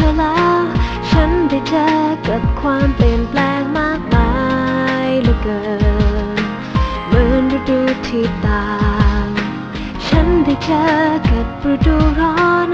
ธอแล้ว ฉันได้เจอกับความเปลี่ยนแปลงมากมายเหลือเกินเหมือนฤดูที่ต่าง ฉันได้เจอกับฤดูร้อน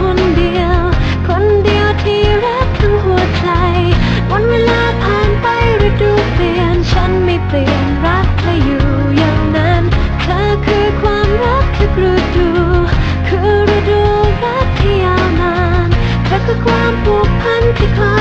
คนเดียว คนเดียวที่รักทั้งหัวใจ วันเวลาผ่านไปฤดูเปลี่ยน ฉันไม่เปลี่ยนรักเธออยู่อย่างนั้น เธอคือความรักทุกฤดู คือฤดูรักที่ยาวนาน เธอคือความผูกพันที่คอย